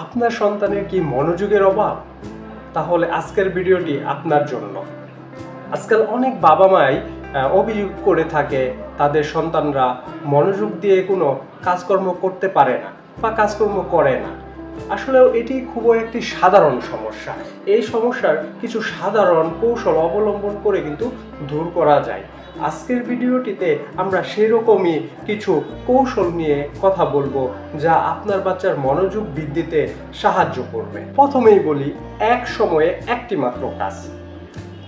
আপনার সন্তানের কি মনোযোগের অভাব? তাহলে আজকের ভিডিওটি আপনার জন্য। আজকাল অনেক বাবা মাই অভিযোগ করে থাকে, তাদের সন্তানরা মনোযোগ দিয়ে কোনো কাজকর্ম করতে পারে না বা কাজকর্ম করে না। আসলেও এটি খুবই একটি সাধারণ সমস্যা। এই সমস্যার কিছু সাধারণ কৌশল অবলম্বন করে কিন্তু দূর করা যায়। আজকের ভিডিওটিতে আমরা সেরকমই কিছু কৌশল নিয়ে কথা বলব যা আপনার বাচ্চার মনোযোগ বৃদ্ধিতে সাহায্য করবে। প্রথমেই বলি, এক সময়ে একটি মাত্র কাজ।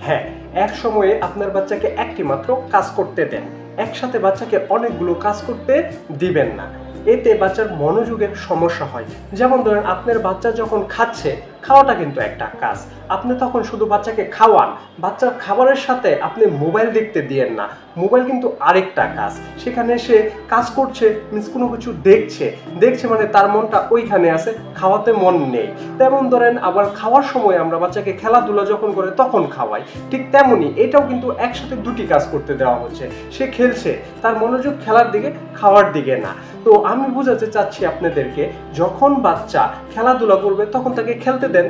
হ্যাঁ এক সময়ে আপনার বাচ্চাকে একটি মাত্র কাজ করতে দেন। একসাথে বাচ্চাকে অনেকগুলো কাজ করতে দিবেন না। এতে বাচ্চার মনোযোগের সমস্যা হয়। যেমন ধরেন, আপনার বাচ্চা যখন খাচ্ছে খাওয়াটা কিন্তু একটা কাজ। আপনি তখন শুধু বাচ্চাকে খাওয়ান, বাচ্চার খাবারের সাথে আপনি মোবাইল দেখতে দিয়েন না। মোবাইল কিন্তু আরেকটা কাজ। সেখানে সে কাজ করছে মিন্স কোনো কিছু দেখছে। দেখছে মানে তার মনটা ওইখানে আছে, খাওয়াতে মন নেই। তেমন ধরেন আবার খাওয়ার সময় আমরা বাচ্চাকে খেলাধুলা যখন করে তখন খাওয়াই। ঠিক তেমনই এটাও কিন্তু একসাথে দুটি কাজ করতে দেওয়া হচ্ছে। সে খেলছে, তার মনোযোগ খেলার দিকে, খাওয়ার দিকে না। তো আমি বোঝাতে চাচ্ছি আপনাদেরকে, যখন বাচ্চা খেলাধুলা করবে তখন তাকে খেলতে দেন।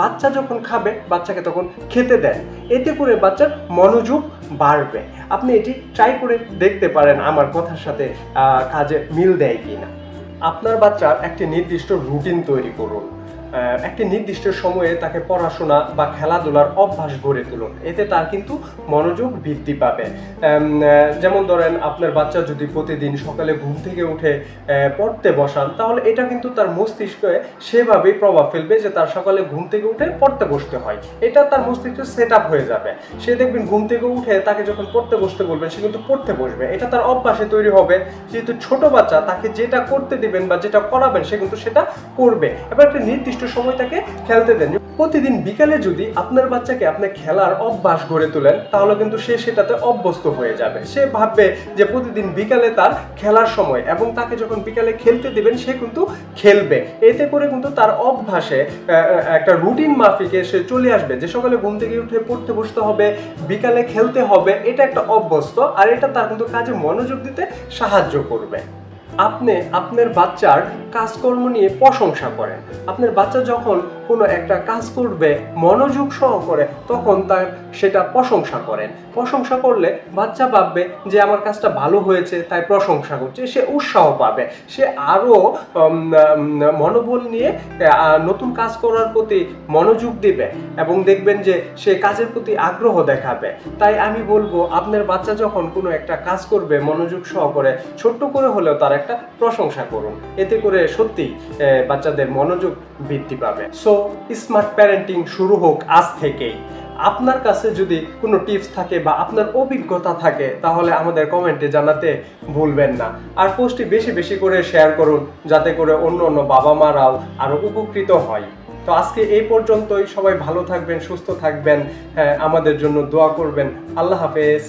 বাচ্চা যখন খাবে, বাচ্চাকে তখন খেতে দেন। এতে করে বাচ্চার মনোযোগ বাড়বে। আপনি এটি ট্রাই করে দেখতে পারেন আমার কথার সাথে কাজে মিল দেয় কি না আপনার বাচ্চার একটি নির্দিষ্ট রুটিন তৈরি করুন। একটি নির্দিষ্ট সময়ে তাকে পড়াশোনা বা খেলাধুলার অভ্যাস গড়ে তুলুন। এতে তার কিন্তু মনোযোগ বৃদ্ধি পাবে। যেমন ধরেন, আপনার বাচ্চা যদি প্রতিদিন সকালে ঘুম থেকে উঠে পড়তে বসান, তাহলে এটা কিন্তু তার মস্তিষ্কে সেভাবেই প্রভাব ফেলবে যে তার সকালে ঘুম থেকে উঠে পড়তে বসতে হয়। এটা তার মস্তিষ্কে সেট আপ হয়ে যাবে। সে দেখবেন ঘুম থেকে উঠে তাকে যখন পড়তে বসতে বলবেন, সে কিন্তু পড়তে বসবে। এটা তার অভ্যাসে তৈরি হবে। যেহেতু ছোট বাচ্চা, তাকে যেটা করতে দিবেন বা যেটা করাবেন, সে কিন্তু সেটা করবে। এবার একটা নির্দিষ্ট সময় তাকে খেলতে দেন। প্রতিদিন বিকালে যদি আপনার বাচ্চাকে আপনি খেলার অভ্যাস গড়ে তোলেন, তাহলে কিন্তু সে সেটাতে অভ্যস্ত হয়ে যাবে। সে ভাববে যে প্রতিদিন বিকালে তার খেলার সময় এবং তাকে যখন বিকালে খেলতে দেবেন, সে কিন্তু খেলবে। এতে করে কিন্তু তার অভ্যাসে একটা রুটিন মাফিকে সে চলে আসবে। যে সকালে ঘুম থেকে উঠে পড়তে বসতে হবে, বিকালে খেলতে হবে, এটা একটা অভ্যস্ত আর এটা তার কিন্তু কাজে মনোযোগ দিতে সাহায্য করবে। আপনি আপনার বাচ্চার কাজকর্ম নিয়ে প্রশংসা করেন আপনার বাচ্চা যখন কোনো একটা কাজ করবে, মনোযোগ সহ করে তখন তার সেটা প্রশংসা করেন। প্রশংসা করলে বাচ্চা ভাববে যে, আমার কাজটা ভালো হয়েছে, তাই প্রশংসা করছে। সে উৎসাহ পাবে। সে আরও মনোবল নিয়ে নতুন কাজ করার প্রতি মনোযোগ দিবে এবং দেখবেন যে, সে কাজের প্রতি আগ্রহ দেখাবে। তাই আমি বলব, আপনার বাচ্চা যখন কোনো একটা কাজ করবে, মনোযোগ সহ করে ছোট্ট করে হলেও তার একটা প্রশংসা করুন। এতে করে সত্যি বাচ্চাদের মনোযোগ বৃদ্ধি পাবে। সো স্মার্ট প্যারেন্টিং শুরু হোক আজ থেকেই। আপনার কাছে যদি কোনো টিপস থাকে বা আপনার অভিজ্ঞতা থাকে, তাহলে আমাদের কমেন্টে জানাতে ভুলবেন না। আর পোস্টটি বেশি বেশি করে শেয়ার করুন, যাতে করে অন্য অন্য বাবা মারাও আরও উপকৃত হয়। তো আজকে এই পর্যন্তই। সবাই ভালো থাকবেন, সুস্থ থাকবেন। হ্যাঁ আমাদের জন্য দোয়া করবেন। আল্লাহ হাফেজ।